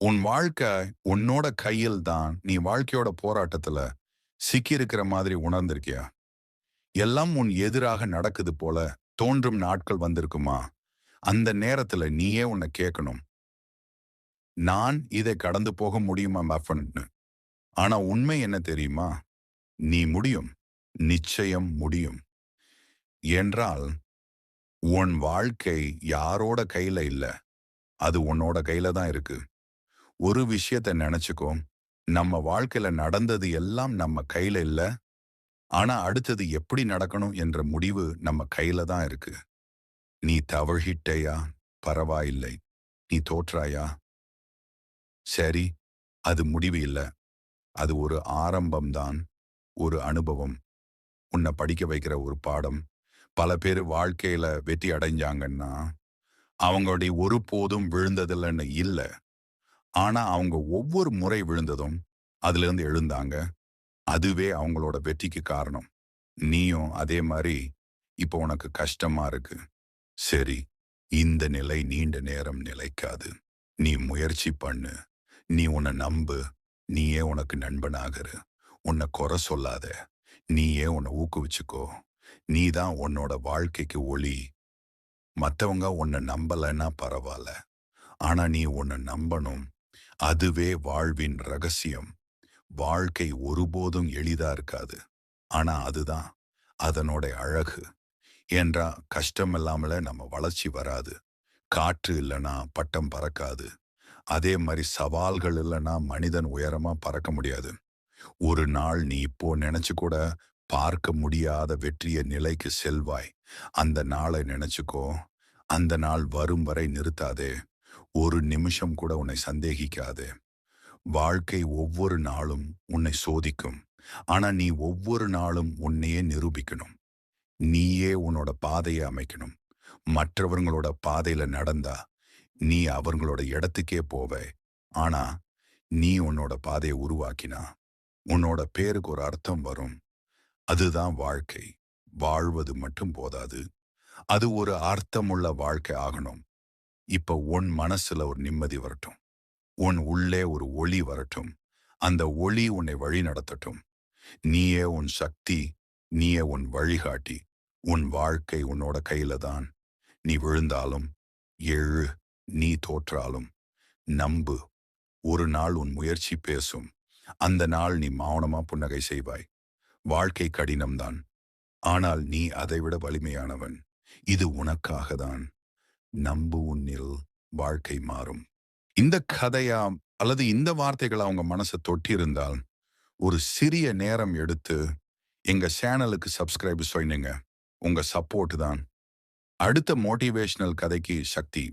உன் வாழ்க்கை உன்னோட கையில் தான். நீ வாழ்க்கையோட போராட்டத்துல சிக்கி இருக்கிற மாதிரி உணர்ந்திருக்கியா? எல்லாம் உன் எதிராக நடக்குது போல தோன்றும் நாட்கள் வந்திருக்குமா? அந்த நேரத்துல நீயே உன்னை கேட்கணும். நான் இதை கடந்து போக முடியுமா மஃபன்னு ஆனா உண்மை என்ன தெரியுமா? நீ முடியும். நிச்சயம் முடியும். என்றால் உன் வாழ்க்கை யாரோட கையில இல்ல? அது உன்னோட கையில தான் இருக்கு. ஒரு விஷயத்த நினைச்சுக்கோ நம்ம வாழ்க்கையில நடந்தது எல்லாம் நம்ம கையில இல்ல. ஆனா அடுத்தது எப்படி நடக்கணும் என்ற முடிவு நம்ம கையில தான் இருக்கு. நீ தவழ்கிட்டையா? பரவாயில்லை. நீ தோற்றாயா? சரி அது முடிவு இல்ல. அது ஒரு ஆரம்பம்தான் ஒரு அனுபவம். உன்னை படிக்க வைக்கிற ஒரு பாடம். பல பேர் வாழ்க்கையில வெற்றி அடைஞ்சாங்கன்னா அவங்களுடைய ஒருபோதும் விழுந்ததில்லைன்னு இல்ல. ஆனா அவங்க ஒவ்வொரு முறை விழுந்ததும் அதுல இருந்து எழுந்தாங்க. அதுவே அவங்களோட வெற்றிக்கு காரணம். நீயும் அதே மாதிரி இப்போ உனக்கு கஷ்டமா இருக்கு. சரி இந்த நிலை நீண்ட நேரம் நிலைக்காது. நீ முயற்சி பண்ணு. நீ உன்னை நம்பு. நீயே உனக்கு நண்பனாகரு உன்னை குறை சொல்லாத. நீயே உன்னை ஊக்குவிச்சுக்கோ. நீ தான் உன்னோட வாழ்க்கைக்கு ஒளி. மத்தவங்க உன்னை நம்பலைன்னா பரவாயில்ல. ஆனா நீ உன்னை நம்பணும். அதுவே வாழ்வின் ரகசியம். வாழ்க்கை ஒருபோதும் எளிதா இருக்காது. ஆனா அதுதான் அதனோட அழகு. ஏன்றா கஷ்டம் இல்லாமல நம்ம வளர்ச்சி வராது. காற்று இல்லைன்னா பட்டம் பறக்காது. அதே மாதிரி சவால்கள் இல்லைன்னா மனிதன் உயரமா பறக்க முடியாது. ஒரு நாள் நீ இப்போ நினைச்சு கூட பார்க்க முடியாத வெற்றிய நிலைக்கு செல்வாய். அந்த நாளை நினைச்சுக்கோ. அந்த நாள் வரும் வரை நிறுத்தாதே. ஒரு நிமிஷம் கூட உன்னை சந்தேகிக்காது. வாழ்க்கை ஒவ்வொரு நாளும் உன்னை சோதிக்கும். ஆனா நீ ஒவ்வொரு நாளும் உன்னையே நிரூபிக்கணும். நீயே உன்னோட பாதையை அமைக்கணும். மற்றவர்களோட பாதையில நடந்தா நீ அவங்களோட இடத்துக்கே போவ. ஆனா நீ உன்னோட பாதையை உருவாக்கினா உன்னோட பேருக்கு ஒரு அர்த்தம் வரும். அதுதான் வாழ்க்கை. வாழ்வது மட்டும் போதாது. அது ஒரு அர்த்தமுள்ள வாழ்க்கை ஆகணும். இப்ப உன் மனசுல ஒரு நிம்மதி வரட்டும். உன் உள்ளே ஒரு ஒளி வரட்டும். அந்த ஒளி உன்னை வழி நடத்தட்டும். நீயே உன் சக்தி நீயே உன் வழிகாட்டி. உன் வாழ்க்கை உன்னோட கையில தான். நீ விழுந்தாலும் எழு நீ தோற்றாலும். நம்பு ஒரு நாள் உன் முயற்சி பேசும். அந்த நாள் நீ மௌனமா புன்னகை செய்வாய். வாழ்க்கை கடினம்தான். ஆனால் நீ அதைவிட வலிமையானவன். இது உனக்காக தான் நம்பு உன்னில் வாழ்க்கை மாறும். இந்த கதையா அல்லது இந்த வார்த்தைகள் அவங்க மனசை தொட்டியிருந்தால் ஒரு சிறிய நேரம் எடுத்து எங்க சேனலுக்கு சப்ஸ்கிரைப் செய்யுங்க. உங்க சப்போர்ட் தான். அடுத்த மோட்டிவேஷனல் கதைக்கு சக்தி.